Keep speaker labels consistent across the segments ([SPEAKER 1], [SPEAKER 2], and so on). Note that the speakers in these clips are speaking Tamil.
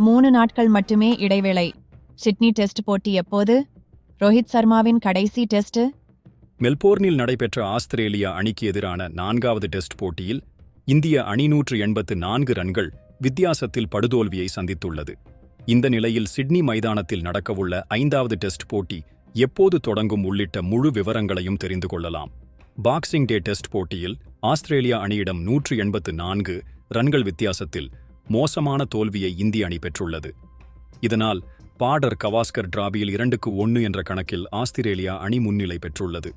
[SPEAKER 1] மூணு நாட்கள் மட்டுமே இடைவேளை. சிட்னி டெஸ்ட் போட்டி எப்போது? ரோஹித் சர்மாவின் கடைசி டெஸ்ட்?
[SPEAKER 2] மெல்போர்னில் நடைபெற்ற ஆஸ்திரேலியா அணிக்கு எதிரான நான்காவது டெஸ்ட் போட்டியில் இந்திய அணி நூற்று எண்பத்து நான்கு ரன்கள் வித்தியாசத்தில் படுதோல்வியை சந்தித்துள்ளது. இந்த நிலையில் சிட்னி மைதானத்தில் நடக்கவுள்ள ஐந்தாவது டெஸ்ட் போட்டி எப்போது தொடங்கும் உள்ளிட்ட முழு விவரங்களையும் தெரிந்து கொள்ளலாம். பாக்ஸிங் டே டெஸ்ட் போட்டியில் ஆஸ்திரேலியா அணியிடம் நூற்று எண்பத்து நான்கு ரன்கள் வித்தியாசத்தில் மோசமான தோல்வியை இந்திய அணி பெற்றுள்ளது. இதனால் பாடர் கவாஸ்கர் டிராபியில் இரண்டுக்கு ஒன்று என்ற கணக்கில் ஆஸ்திரேலியா அணி முன்னிலை பெற்றுள்ளது.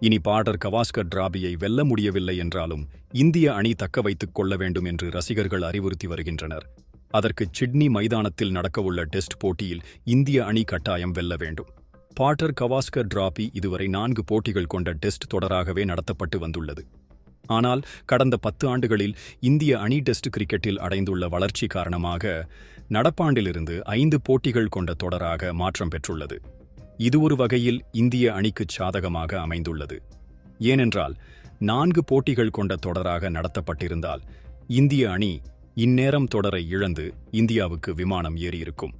[SPEAKER 2] இனி பாடர் கவாஸ்கர் டிராபியை வெல்ல முடியவில்லை என்றாலும் இந்திய அணி தக்க வைத்துக் கொள்ள வேண்டும் என்று ரசிகர்கள் அறிவுறுத்தி வருகின்றனர். அதற்கு சிட்னி மைதானத்தில் நடக்கவுள்ள டெஸ்ட் போட்டியில் இந்திய அணி கட்டாயம் வெல்ல வேண்டும். பாட்டர் கவாஸ்கர் டிராபி இதுவரை நான்கு போட்டிகள் கொண்ட டெஸ்ட் தொடராகவே நடத்தப்பட்டு வந்துள்ளது. ஆனால் கடந்த பத்து ஆண்டுகளில் இந்திய அணி டெஸ்ட் கிரிக்கெட்டில் அடைந்துள்ள வளர்ச்சி காரணமாக நடப்பாண்டிலிருந்து ஐந்து போட்டிகள் கொண்ட தொடராக மாற்றம் பெற்றுள்ளது. இது ஒரு வகையில் இந்திய அணிக்கு சாதகமாக அமைந்துள்ளது. ஏனென்றால் நான்கு போட்டிகள் கொண்ட தொடராக நடத்தப்பட்டிருந்தால் இந்திய அணி இந்நேரம் தொடரை இழந்து இந்தியாவுக்கு விமானம் ஏறியிருக்கும்.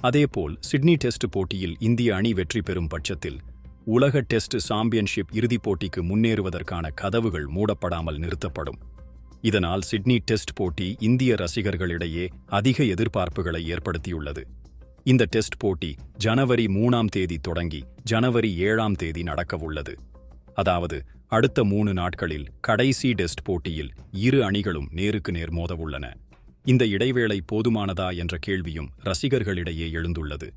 [SPEAKER 2] அதேபோல் சிட்னி டெஸ்ட் போட்டியில் இந்திய அணி வெற்றி பெறும் பட்சத்தில் உலக டெஸ்ட் சாம்பியன்ஷிப் இறுதிப் போட்டிக்கு முன்னேறுவதற்கான கதவுகள் மூடப்படாமல் நிறுத்தப்படும். இதனால் சிட்னி டெஸ்ட் போட்டி இந்திய ரசிகர்களிடையே அதிக எதிர்பார்ப்புகளை ஏற்படுத்தியுள்ளது. இந்த டெஸ்ட் போட்டி ஜனவரி மூணாம் தேதி தொடங்கி ஜனவரி ஏழாம் தேதி நடக்கவுள்ளது. அதாவது அடுத்த மூணு நாட்களில் கடைசி டெஸ்ட் போட்டியில் இரு அணிகளும் நேருக்கு நேர் மோதவுள்ளன. இந்த இடைவேளை போதுமானதா என்ற கேள்வியும் ரசிகர்களிடையே எழுந்துள்ளது.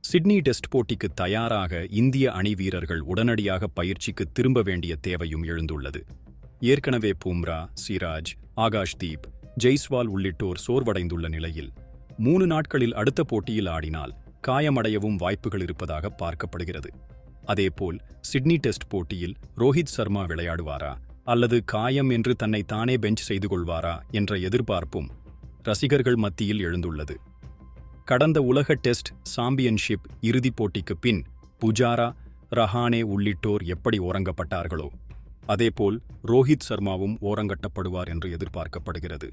[SPEAKER 2] சிட்னி டெஸ்ட் போட்டிக்கு தயாராக இந்திய அணி வீரர்கள் உடனடியாக பயிற்சிக்கு திரும்ப வேண்டிய தேவையும் எழுந்துள்ளது. ஏற்கனவே பூம்ரா சிராஜ் ஆகாஷ்தீப் ஜெய்ஸ்வால் உள்ளிட்டோர் சோர்வடைந்துள்ள நிலையில் மூணு நாட்களில் அடுத்த போட்டியில் ஆடினால் காயமடையவும் வாய்ப்புகள் இருப்பதாக பார்க்கப்படுகிறது. அதேபோல் சிட்னி டெஸ்ட் போட்டியில் ரோஹித் சர்மா விளையாடுவாரா அல்லது காயம் என்று தன்னை தானே பெஞ்ச் செய்து கொள்வாரா என்ற எதிர்பார்ப்பும் ரசிகர்கள் மத்தியில் எழுந்துள்ளது. கடந்த உலக டெஸ்ட் சாம்பியன்ஷிப் இறுதிப் போட்டிக்கு பின் புஜாரா ரஹானே உள்ளிட்டோர் எப்படி ஓரங்கப்பட்டார்களோ அதேபோல் ரோஹித் சர்மாவும் ஓரங்கட்டப்படுவார் என்று எதிர்பார்க்கப்படுகிறது.